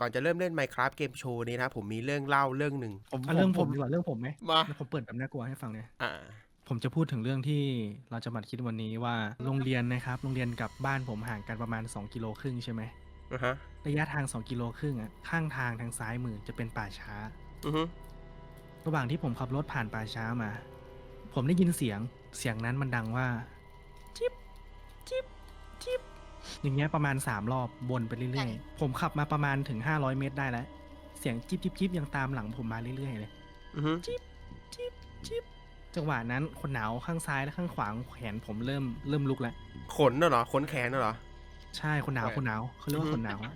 ก่อนจะเริ่มเล่น Minecraft เกมโชว์นี้นะครับผมมีเรื่องเล่าเรื่องหนึ่ง ผมเอาเรื่องผมดีกว่าเรื่องผมไหมมาเดี๋ยวผมเปิดแบบน่ากลัวให้ฟังเลยอ่า ผมจะพูดถึงเรื่องที่เราจะมาคิดวันนี้ว่าโรงเรียนนะครับโรงเรียนกับบ้านผมห่างกันประมาณ 2 กิโลครึ่งใช่ไหมอ่าฮะ ระยะทาง 2 กิโลครึ่งอะข้างทางทางซ้ายมือจะเป็นป่าช้า อือฮึระหว่างที่ผมขับรถผ่านป่าช้ามา ผมได้ยินเสียงเสียงนั้นมันดังว่า จิบจิบจิบ อย่างเงี้ยประมาณ3รอบวนไปเรื่อยๆ ผมขับมาประมาณถึง500เมตรได้แล้ว เสียงจิบจิบจิบยังตามหลังผมมาเรื่อยๆเลยอือฮึจิบจิบจิบจังหวะนั้นคนหนาวข้างซ้ายและข้างขวาของแขนผมเริ่มเริ่มลุกแล้ว ขนน่ะเหรอ ขนแขนน่ะเหรอ ใช่คนหนาวแขวนคนหนาวเขาเรียกว่าคนหนาวอะ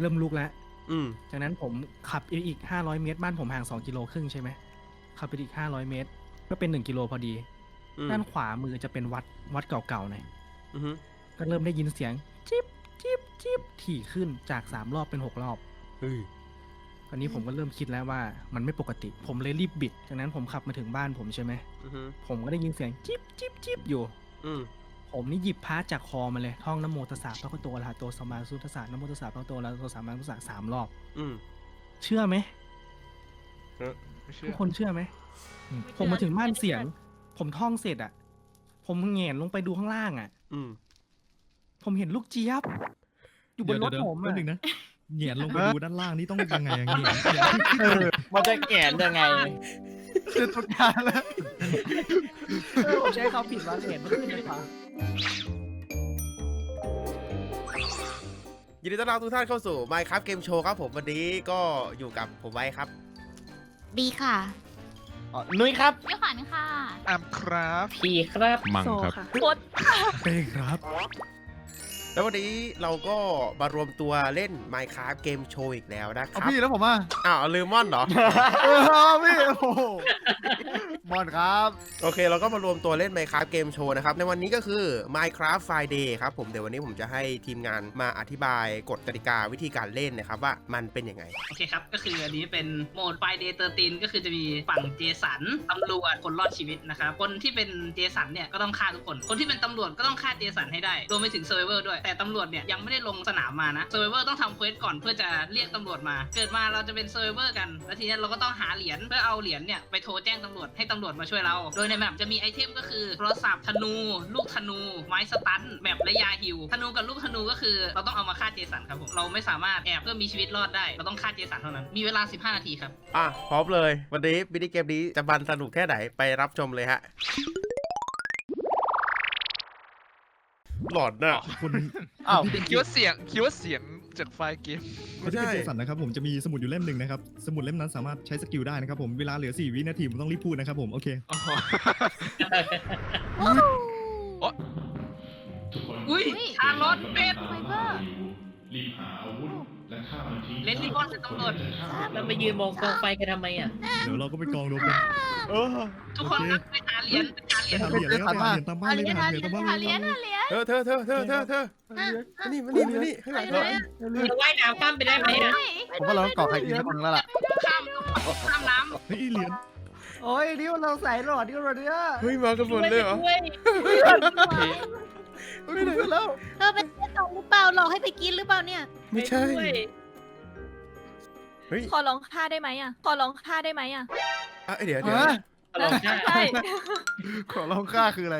เริ่มลุกแล้ว อืม จากนั้นผมขับอีก500เมตร บ้านผมห่าง2กิโลครึ่งใช่ไหมขับไปอีก500เมตร ก็เป็น1กิโลพอดี อืมด้านขวามือจะเป็นวัดวัดเก่าๆหน่อยอือฮึ ก็เริ่มได้ยินเสียงจิบจิบจิบถี่ขึ้นจาก3รอบเป็น6รอบเฮ้ยตอนนี้ผมก็เริ่มคิดแล้วว่ามันไม่ปกติ ผมเลยรีบบิดจากนั้นผมขับมาถึงบ้านผมใช่ไหมอือฮึผมก็ได้ยินเสียงจิบจิบจิบอยู่ อืมผมนี่หยิบพระจากคอมาเลยท่องนะโมตัสสะพระพุทโตอะระหะโตสัมมาสัมพุทธัสสะนะโมตัสสะพระพุทโตอะระหะโตสัมมาสัมพุทธัสสะสามรอบ อืมเชื่อไหมไม่เชื่ทุอกคนเชื่อไหมผมมาถึงบ้านเสียง ผมท่องเสร็จอะผมแงนลงไปดูข้างล่างอะอืม ผมเห็นลูกเจี๊ยบ อยู่บนรถเดี๋ยวผมแป๊อะบนึงนะเหยียนลงไปดูด้านล่างนี่ต้องยังไงอะเหยียนเหยียนขึ้นเออมันจะแหงนยังไง คือทุกอย่างแล้วเออผมใช้เขาผิดว่าเห็นมันขึ้นเลยค่ะ ยินดีต้อนรับทุกท่านเข้าสู่ Minecraft เกมโชว์ครับผมวันนี้ก็อยู่กับผมไว้ครับดีค่ะอ๋อ นุ้ยครับ พี่ขวัญค่ะอามครับพี่ครับ มังครับโคตรเป้ครับ แล้ววันนี้เราก็มารวมตัวเล่น Minecraft เกมโชว์อีกแล้วนะคเอารับ พี่แล้วผมอะอ้าวลืมม่อนเหรอ เออเอาพี่โอ้โหมอนครับโอเค เราก็มารวมตัวเล่น Minecraft เกมโชว์นะครับ ในวันนี้ก็คือ Minecraft Friday ครับผม เดี๋ยววันนี้ผมจะให้ทีมงานมาอธิบายกฎกติกาวิธีการเล่นนะครับว่ามันเป็นยังไง โอเคครับ ก็คืออันนี้เป็นโหมดไฟเดย์เตอร์ตินก็คือจะมีฝั่งเจสันตำรวจคนรอดชีวิตนะครับ คนที่เป็นเจสันเนี่ยก็ต้องฆ่าทุกคน คนที่เป็นตำรวจก็ต้องฆ่าเจสันให้ได้ รวมไปถึงเซอร์ไวเวอร์ด้วย แต่ตำรวจเนี่ยยังไม่ได้ลงสนามมานะเซอร์ไวเวอร์ต้องทำเควสก่อนเพื่อจะเรียกตำรวจมา เกิดมาเราจะเป็นเซอร์ไวเวอร์กัน แล้วทีนี้เราก็ต้องหาเหรียญเพื่อเอาเหรียญเนี่ยไปโทรแจ้งตำรวจให้ตำรวจมาช่วยเรา โดยในแมปจะมีไอเทมก็คือโทรศัพท์ธนู ลูกธนู ไม้สตันแมปและยาฮิวธนูกับลูกธนูก็คือ เราต้องเอามาฆ่าเจสันครับผมเราไม่สามารถแอบเพื่อมีชีวิตรอดได้เราต้องฆ่าเจสันเท่านั้นมีเวลา 15 นาทีครับอะพร้อมเลย วันนี้มินิเกมนี้จะบันสนุกแค่ไหนไปรับชมเลยฮะ หลอดน่ะ คุณอ้าวพี่คิดว่าเสียงคิดว่าเสียงจากไฟล์เกมคนที่เป็นเจสันนะครับผมจะมีสมุดอยู่เล่มหนึ่งนะครับ สมุดเล่มนั้นสามารถใช้สกิลได้นะครับผมเวลาเหลือ 4 วินาทีผมต้องรีบพูดนะครับผมโอเคอุ้ยทางรถเป็ด ไฟเบอร์รีบหาอาวุธและฆ่ามันทิ้งเล่นรีบอนเป็นตำรวจ แล้วมายืนมองกองไฟกันทำไมอะ เดี๋ยวเราก็ไปกองรวมกันเออทุกคนครับไปหาเหรียญไปหาเหรีไปยญหาเหรียญเลยครับไปหาเหรียญตามบ้านเลยไปหาเหรียญตามบ้านหาเลเหรียยญหาเหรียญ เธอเธอเธอเธอเธอเธอมานี่มานี่มานี่มานี่ข้างหลังเธอจะว่ายน้ำข้ามไปได้ไหมอะผมว่าเราต้องก่อใครกินสักคนแล้วล่ะข้ามข้ามน้เฮ้ยเหรียญโอ้ยนี่เราใส่หลอดนี่เราเนี่ยเฮ้ยมากันหมดเลยเหรอด้วยไม่ได้แล้วเธอเป็นเจ๊ตองหรือเปล่าหลอกให้ไปกินหรือเปล่าเนี่ย ไม่ใช่ด้วยเฮ้ยขอร้องค่าได้ไหมอะ ขอร้องค่าได้ไหมอะอะเดี๋ยวเดี๋ยวฮะลองฆ่าใช่ขอลองค่าคืออะไร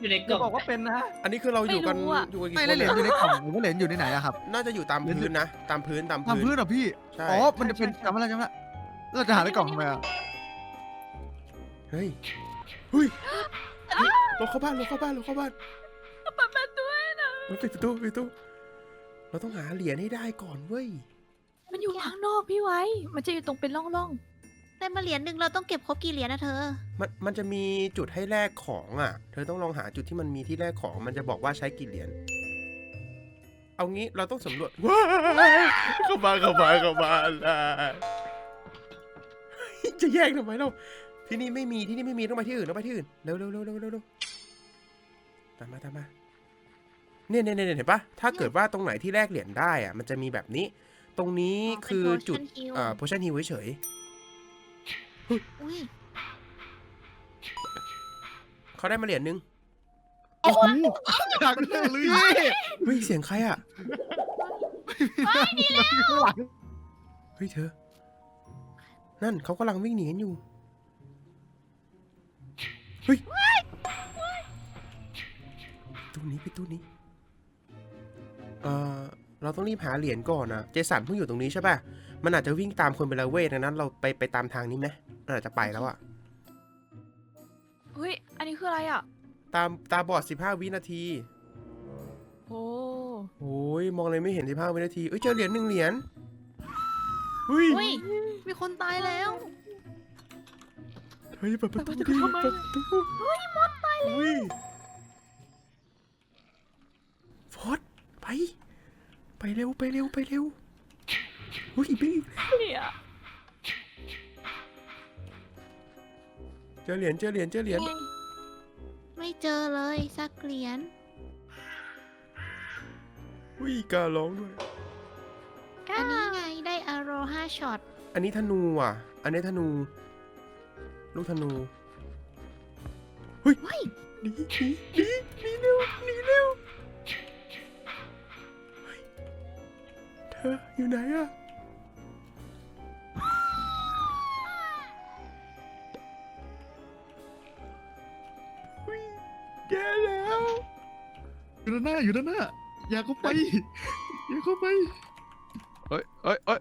อยู่ในกจะล่องบอกว่าเป็นนะ อันนี้คือเราอยู่กันไม่รู้อะ อยู่กันกี่ไม่คได้นเหรียญอยู่ในกล่องหรือว่าเหรียญอยู่ในไหนอะครับ น่าจะอยู่ตามพื้นนะ ตามพื้นตามทำพื้นพื้นเหรอพี่ ใช่อ๋อ มันจะเป็นจำอะไรจำอะไรเราจะหาในกล่องทำไมอะเฮ้ยเฮ้ยเราเข้าบ้านเราเข้าบ้านเราเข้าบ้านเปิดประตูให้หน่อยเราปิดประตูปิดประตูเราต้องหาเหรียญให้ได้ก่อนเว้ยมันอยู่ข้างนอกพี่ไว้ มันจะอยู่ตรงเป็นร่อง แต่มาเหรียญหนึ่งเราต้องเก็บครบกี่เหรียญนะเธอ มันมันจะมีจุดให้แลกของอะ เธอต้องลองหาจุดที่มันมีที่แลกของ มันจะบอกว่าใช้กี่เหรียญ เอางี้เราต้องสำรวจว้ายเข้ามาเข้ามาเข้ามาอะจะแย่งทำไมเราที่นี่ไม่มีที่นี่ไม่มีต้องไปที่อื่นต้องไปที่อื่นเร็วเร็วเร็วเร็วเร็วเร็วตามมาตามมาเนี่ยเนี่ยเนี่ยเห็นปะถ้าเกิดว่าตรงไหนที่แลกเหรียญได้อะ มันจะมีแบบนี้ ตรงนี้อ๋อเป็นคือจุด potion heal เอ่อ potion heal เฉย อุ้ยๆเขาได้มาเหรียญนึงโอ้โหอยากเลยพี่เฮ้ยเสียงใครอะดีแล้วข้างหลังเฮ้ยเธอ นั่นเขากำลังวิ่งหนีกันอยู่เฮ้ยตู้นี้ไปตู้นี้เอ่อเราต้องรีบหาเหรียญก่อนนะเจสันเพิ่งอยู่ตรงนี้ใช่ป่ะมันอาจจะวิ่งตามคนไปแล้วเว้ยดังนั้น เราไปไปตามทางนี้ไหม มันอาจจะไปแล้วอะเฮ้ย อันนี้คืออะไรอะ ตามตาบอด 15 วินาทีโอ้โอ้ยมองอะไรไม่เห็น 15 วินาทีเอ้ยเจอเหรียญหนึ่งเหรียญเฮ้ยอุ้ย มีคนตายแล้ว เฮ้ยเปิดประตูเปิดดิประตูเปิดประตูเฮ้ยมดตายแล้วฟอสไป ไปเร็วไปเร็วไปเร็วเฮ้ยบิ๊กเนี่ยเจอเหรียญเจอเหรียญเจอเหรียญไม่เจอเลยสักเหรียญอุ้ยกล้าร้องด้วย อันนี้ไงได้อโรห้าช็อต อันนี้ธนูอะ อันนี้ธนู ลูกธนูเฮ้ยเฮ้ยหนีหนีหนีหนีเร็วหนีเร็วเฮ้ยเธออยู่ไหนอะานหน้าอยู่ด้านหน้า อย่าเข้าไป อย่าเข้าไป เฮ้ยเฮ้ยเฮ้ย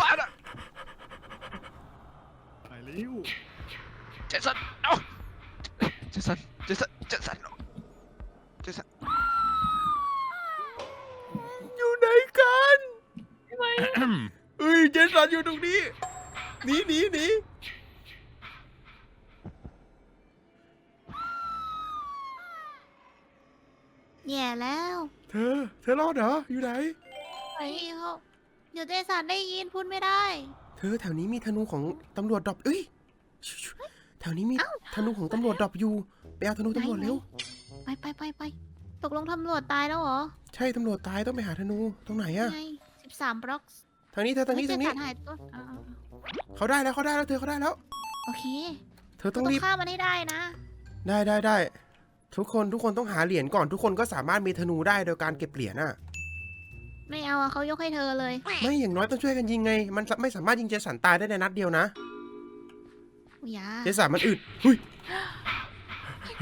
บ้านอะไปเร็วเจสัน เอ้า เจสัน เจสัน เจสัน เจสัน อยู่ไหนกันเอ้ยเจสันอยู่ตรงนี้หนีหนีหนี แย่แล้วเธอ เธอรอดเหรอ อยู่ไหน ไอ้เขาเดี๋ยวเจสันได้ยินพูดไม่ได้ เธอแถวนี้มีธนูของตำรวจดรอปเอ้ยชิวๆแถวนี้มีธนูของตำรวจดรอปอยู่ ไปเอาธนูตำรวจเร็ว ไปไปไปไปตกลงตำรวจตายแล้วเหรอใช่ตำรวจตายต้องไปหาธนู ตรงไหนอะไงสิบสามบล็อกทางนี้เธอทางนี้ทางนี้เจสันหายตัวอ่าเขาได้แล้วเขาได้แล้วเธอเขาได้แล้ว โอเค เธอต้ต้อองงรีบฆ่ามันให้ได้นะ ได้ได้ได้ ทุกคนทุกคนต้องหาเหรียญก่อนทุกคนก็สามารถมีธนูได้โดยการเก็บเหรียญอะไม่เอาอะเขายกให้เธอเลย ไม่อย่างน้อยต้องช่วยกันยิงไง มันไม่สามารถยิงเจสันตายได้ในนัดเดียวนะ อย่าเจสันมันอึดหุย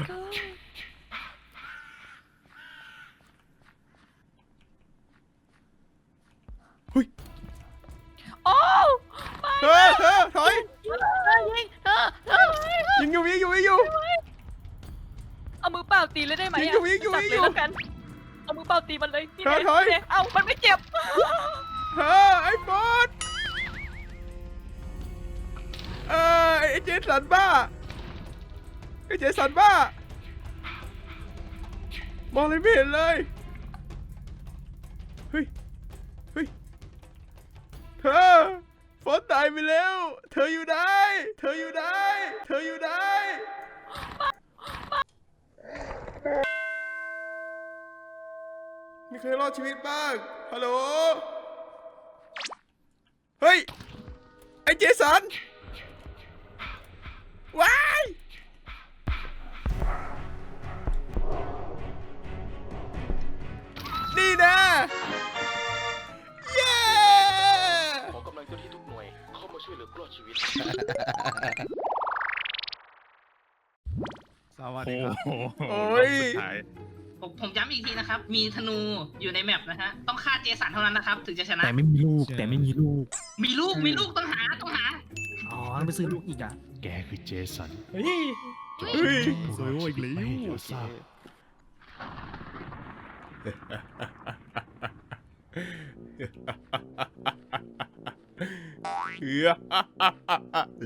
ก็หุยโอ้เธอเธอถอยยิงเธอยิงเธอเธอยิงอยู่ยิงอยู่ยิงอยู่ เอามือเปล่าตีเลยได้ไหมยิงอะอยู่ยิงอยู่จับยิงเลอยู่ยแล้วกัน เอามือเปล่าตีมันเลยนี่ถอยไงถอยนี่ไงเอ้ามันไม่เจ็บเธอไอ้บอสเออไอ้เจสันบ้าไอ้เจสันบ้ามองอะไรไม่เห็นเลยเฮ้ยเฮ้ยเธอฟอนตายไปแล้ว เธออยู่ได้ เธออยู่ได้ เธออยู่ได้มี ใครรอดชีวิตบ้าง ฮัลโหล เฮ้ย ไอเจสัน ว้าย นี่นะ เย้ ขอกำลังเจ้าที่ทุกหน่วยเข้ามาช่วยเหลือรอดชีวิต วัสดีครับ โอ้ยผมผมย้ำอีกทีนะครับ มีธนูอยู่ในแมปนะฮะ ต้องฆ่าเจสันเท่านั้นนะครับ ถึงจะชนะ แต่ไม่มีลูก แต่ไม่มีลูก มีลูก มีลูกต้องหา ต้องหา อ๋อต้องไปซื้อลูกอีกอะแกคือเจสันเฮ้ยสวยโอ้ยอีกแล้วไม่ให้เราทราบ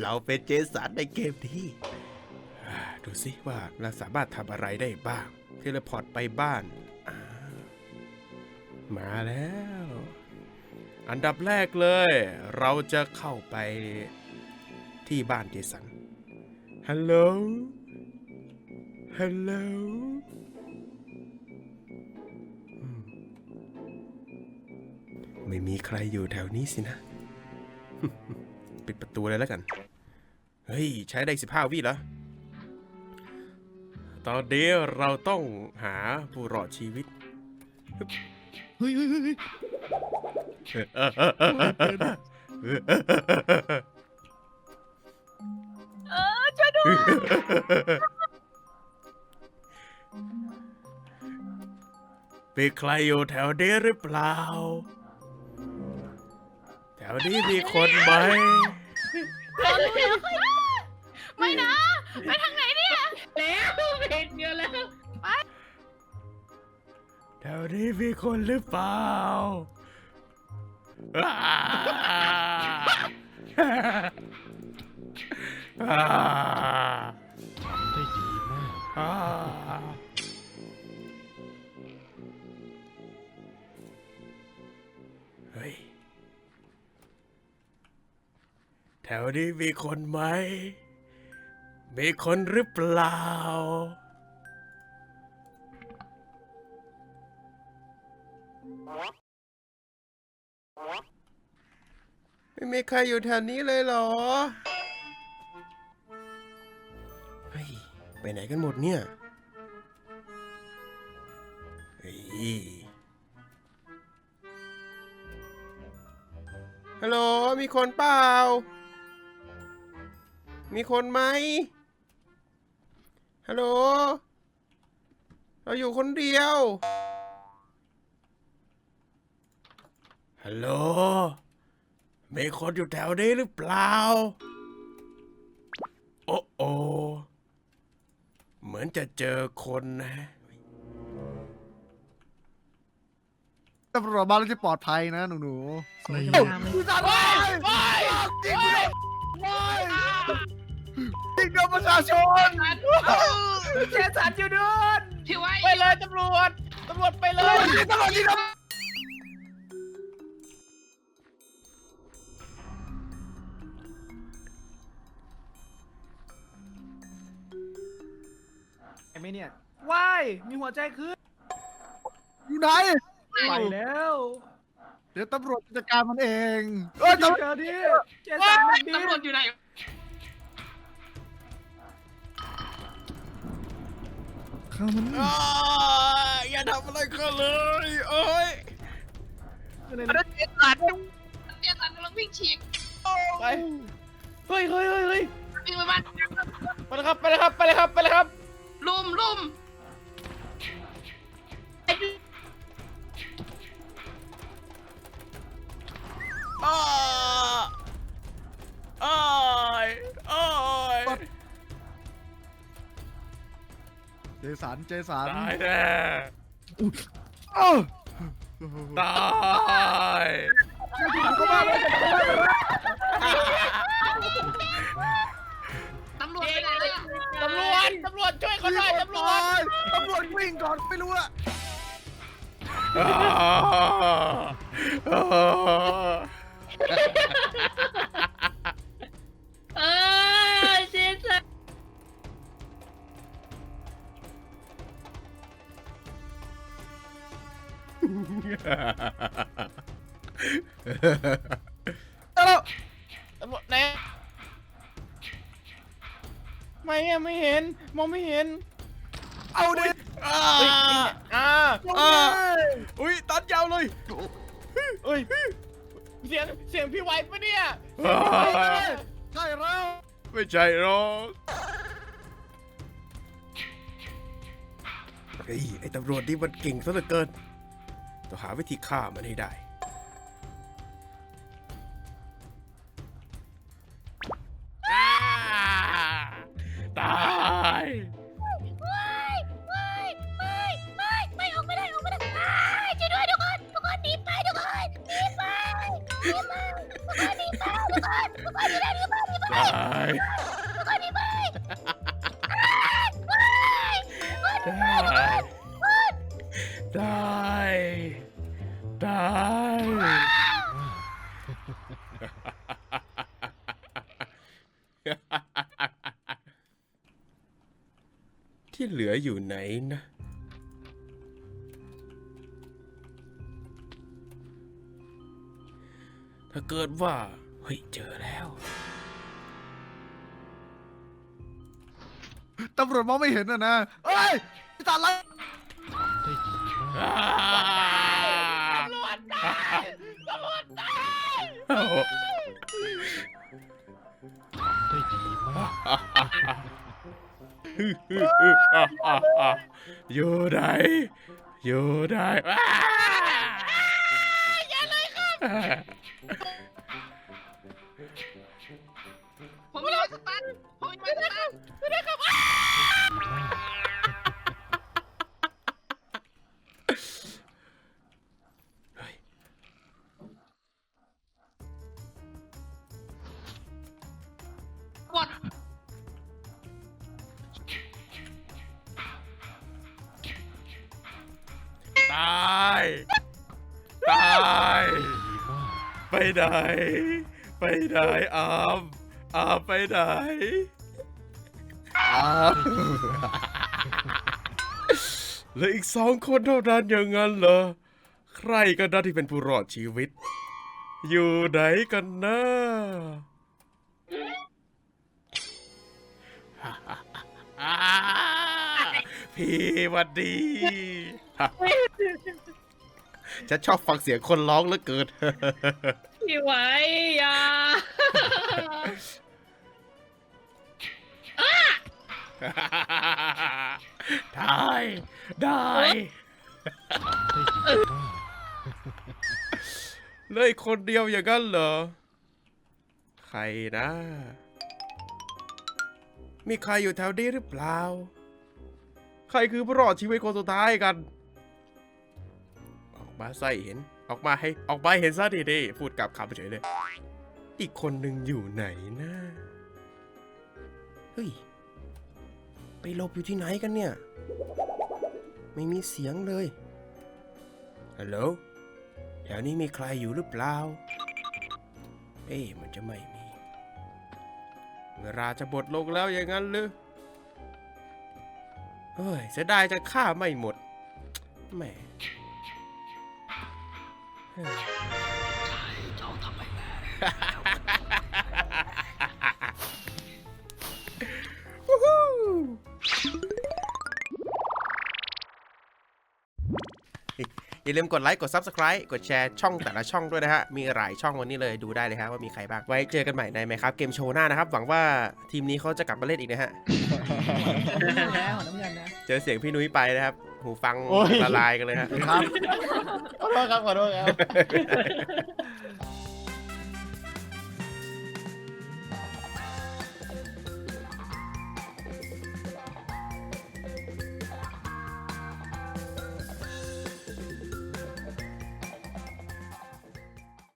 เราเป็นเจสันในเกมนี้อ่า ดูสิว่าเราสามารถทำอะไรได้บ้าง เทเลพอร์ตไปบ้านามาแล้ว อันดับแรกเลย เราจะเข้าไปที่บ้านเจสัน ฮัลโหล ฮัลโหลไม่มีใครอยู่แถวนี้สินะ ปิดประตูเลยแล้วกัน เฮ้ย ใช้ได้สิบห้าวิแล้ว ตอนนี้เราต้องหาผู้รอดชีวิตเฮ้ยเฮ้ยเฮ้ยเฮ้ยเออช่วยด้วยมีใครอยู่แถวนี้หรือเปล่า แถวนี้มีคนไหม ไม่นะ ไปทางไหนเนี่ย แล้วเห็นเดียวแล้วแถวนี้มีคนหรือเปล่าอ้าอ่าได้ดีมาก อ่าเฮ้ย แถวนี้มีคนไหม มีคนหรือเปล่า ไม่มีใครอยู่แถวนี้เลยเหรอ เฮ้ย ไปไหนกันหมดเนี่ย เฮ้ย ฮัลโหล มีคนเปล่า มีคนไหม ฮัลโหล เราอยู่คนเดียว ฮัลโหล มีคนอยู่แถวนี้หรือเปล่า โอ้โอเหมือนจะเจอคนนะตำรวจมาแล้วจะปลอดภัยนะหนูหนูสวยในงามเลยๆจัดว้ายว้ายยิงโดนยิ งโดนประชาชนเจสันอยู่ด้วยพี่ไว้ไปเลยตำรวจตำรวจไปเลยยิงตำรวจยิงตำรวจไอ้ไม่เนี่ยว้ายมีหัวใจขึ้นอยู่ไหนไปแล้วเดี๋ยวตำรวจจัดการมันเองเอ้ยตำรวจเจอดิเจสันมันบิตำรวจนอยู่ไหน ข้ามันอ้าอย่าทำอะไรกันเลยโอ้ยเจสันเจสันกำลังวิ่งฉีกไปเฮ้ยเฮ้ยเฮ้ยเฮ้ยวิ่งไปบ้านไปเลยครับไปเลยครับไปเลยครับไปเลยครับลุมลุมอ้าอ้า สัน เจสันตายแน่เอ้าตายตำรวจไปไหนแล้วตำรวจตำรวจช่วยเขาหน่อยตำรวจตำรวจวิ่งก่อนไม่รู้ละอ้าอ้าเออ แล้วตำรวจไหนไม่อะไม่เห็น มองไม่เห็นเอาดิอ้าอ่าอ้าอุ้ยตัดยาวเลยเอ้ยเสียงเสียงพี่ไหวปะเนี่ยอ้าใช่แล้วไม่ใช่หรอกเฮ้ยไอ้ตำรวจนี่มันเก่งซะเหลือเกิน ต้องหาวิธีฆ่ามันให้ได้อ้าตายไม่ไม่ไม่ไม่ไม่ออกไม่ได้ออกไม่ได้อ้ายช่วยด้วยทุกคนทุกคนหนีไปทุกคนหนีไปหนีไปทุกคนหนีไปทุกคนทุกคนหนีไปหนีไปหนีไป ตาย ที่เหลืออยู่ไหนนะ ถ้าเกิดว่า เฮ้ย เจอแล้ว ตำรวจมองไม่เห็นนะนะเอ้ยตัดแล้วได้ดีมากอ้าตำรวจตายตำรวจโอ้โหได้ดีมาก อยู่ไหนอยู่ไหนว้าผม ไปไหน ไปไหนอามอามไปไหนอามเหลืออีกสองคนเท่านั้นอย่างนั้นเหรอ ใครกันนะที่เป็นผู้รอดชีวิต อยู่ไหนกันนะพี่หวัดดี ฉันชอบฟังเสียงคนร้องเหลือเกิน พี่ไว้อยาได้ได้ได้ดีมากเลยคนเดียวอย่างนั้นเหรอ ใครนะ มีใครอยู่แถวนี้หรือเปล่า ใครคือผู้รอดชีวิตคนสุดท้ายกันออก มาใส่เห็น ออกมาให้ออกมาเห็นซะดีๆพูดกลับคำเฉยเลย อีกคนหนึ่งอยู่ไหนนะเฮ้ยไปหลบอยู่ที่ไหนกันเนี่ย ไม่มีเสียงเลยฮัลโหลแถวนี้มีใครอยู่หรือเปล่า เอ๊ะมันจะไม่มี เวลาจะบดลงแล้วอย่างนั้นหรือเฮ้ยเสียดายจะฆ่าไม่หมดแหม อย่าลืมกดไลค์กด Subscribe กดแชร์ช่องแต่ละช่องด้วยนะฮะ มีหลายช่องวันนี้เลยดูได้เลยฮะว่ามีใครบ้าง ไว้เจอกันใหม่ในไหมครับเกมโชว์หน้านะครับ หวังว่าทีมนี้เขาจะกลับมาเล่นอีกนะฮะเจอเสียงพี่นุ้ยไปนะครับ หูฟังโอ้ย ละลายกันเลยฮะ ครับขอโทษครับขอโทษครับ